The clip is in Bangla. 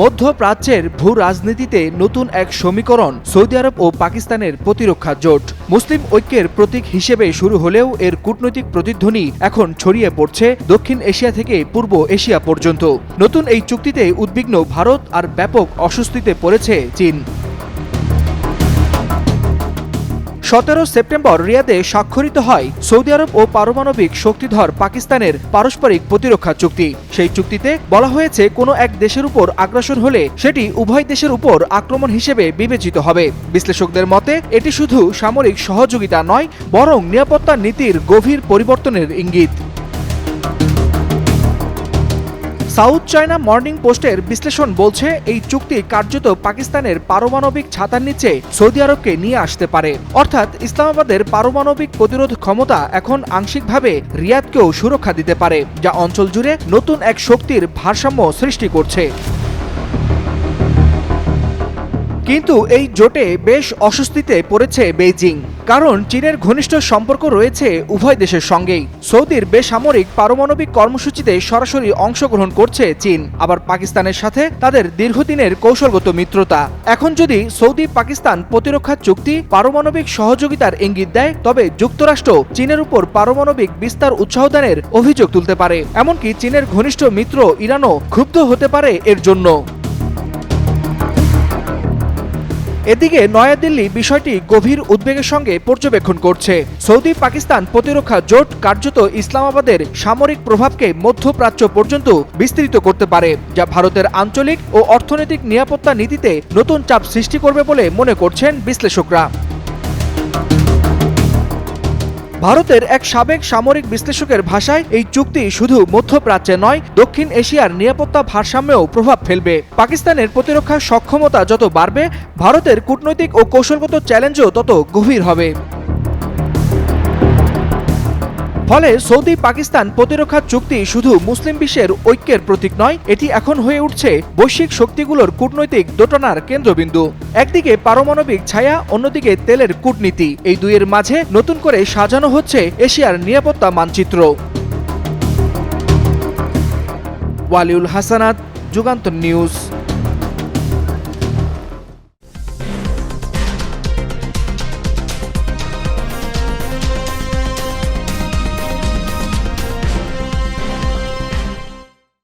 মধ্যপ্রাচ্যের ভূ রাজনীতিতে নতুন এক সমীকরণ, সৌদি আরব ও পাকিস্তানের প্রতিরক্ষা জোট। মুসলিম ঐক্যের প্রতীক হিসেবে শুরু হলেও এর কূটনৈতিক প্রতিধ্বনি এখন ছড়িয়ে পড়ছে দক্ষিণ এশিয়া থেকে পূর্ব এশিয়া পর্যন্ত। নতুন এই চুক্তিতে উদ্বিগ্ন ভারত আর ব্যাপক অস্বস্তিতে পড়েছে চীন। সতেরো সেপ্টেম্বর রিয়াদে স্বাক্ষরিত হয় সৌদি আরব ও পারমাণবিক শক্তিধর পাকিস্তানের পারস্পরিক প্রতিরক্ষা চুক্তি। সেই চুক্তিতে বলা হয়েছে, কোনো এক দেশের উপর আগ্রাসন হলে সেটি উভয় দেশের উপর আক্রমণ হিসেবে বিবেচিত হবে। বিশ্লেষকদের মতে, এটি শুধু সামরিক সহযোগিতা নয়, বরং নিরাপত্তা নীতির গভীর পরিবর্তনের ইঙ্গিত। সাউথ চায়না মর্নিং পোস্টের বিশ্লেষণ বলছে, এই চুক্তি কার্যত পাকিস্তানের পারমাণবিক ছাতার নিচে সৌদি আরবকে নিয়ে আসতে পারে। অর্থাৎ ইসলামাবাদের পারমাণবিক প্রতিরোধ ক্ষমতা এখন আংশিকভাবে রিয়াদকেও সুরক্ষা দিতে পারে, যা অঞ্চল জুড়ে নতুন এক শক্তির ভারসাম্য সৃষ্টি করছে। কিন্তু এই জোটে বেশ অস্বস্তিতে পড়েছে বেইজিং। কারণ চীনের ঘনিষ্ঠ সম্পর্ক রয়েছে উভয় দেশের সঙ্গেই। সৌদির বেসামরিক পারমাণবিক কর্মসূচিতে সরাসরি অংশগ্রহণ করছে চীন, আবার পাকিস্তানের সাথে তাদের দীর্ঘদিনের কৌশলগত মিত্রতা। এখন যদি সৌদি পাকিস্তান প্রতিরক্ষা চুক্তি, পারমাণবিক সহযোগিতার ইঙ্গিত দেয়, তবে যুক্তরাষ্ট্র চীনের উপর পারমাণবিক বিস্তার উৎসাহদানের অভিযোগ তুলতে পারে। এমনকি চীনের ঘনিষ্ঠ মিত্র ইরানও ক্ষুব্ধ হতে পারে এর জন্য। এদিকে নয়াদিল্লি বিষয়টি গভীর উদ্বেগের সঙ্গে পর্যবেক্ষণ করছে। সৌদি পাকিস্তান প্রতিরক্ষা জোট কার্যত ইসলামাবাদের সামরিক প্রভাবকে মধ্যপ্রাচ্য পর্যন্ত বিস্তৃত করতে পারে, যা ভারতের আঞ্চলিক ও অর্থনৈতিক নিরাপত্তা নীতিতে নতুন চাপ সৃষ্টি করবে বলে মনে করছেন বিশ্লেষকরা। ভারতের এক সাবেক সামরিক বিশ্লেষকের ভাষায়, এই চুক্তি শুধু মধ্যপ্রাচ্যে নয়, দক্ষিণ এশিয়ার নিরাপত্তা ভারসাম্যেও প্রভাব ফেলবে। পাকিস্তানের প্রতিরক্ষা সক্ষমতা যত বাড়বে, ভারতের কূটনৈতিক ও কৌশলগত চ্যালেঞ্জও তত গভীর হবে। ফলে সৌদি পাকিস্তান প্রতিরক্ষা চুক্তি শুধু মুসলিম বিশ্বের ঐক্যের প্রতীক নয়, এটি এখন হয়ে উঠছে বৈশ্বিক শক্তিগুলোর কূটনৈতিক দোটনার কেন্দ্রবিন্দু। একদিকে পারমাণবিক ছায়া, অন্যদিকে তেলের কূটনীতি। এই দুইয়ের মাঝে নতুন করে সাজানো হচ্ছে এশিয়ার নিরাপত্তা মানচিত্র। ওয়ালিউল হাসানাত, যুগান্তর নিউজ।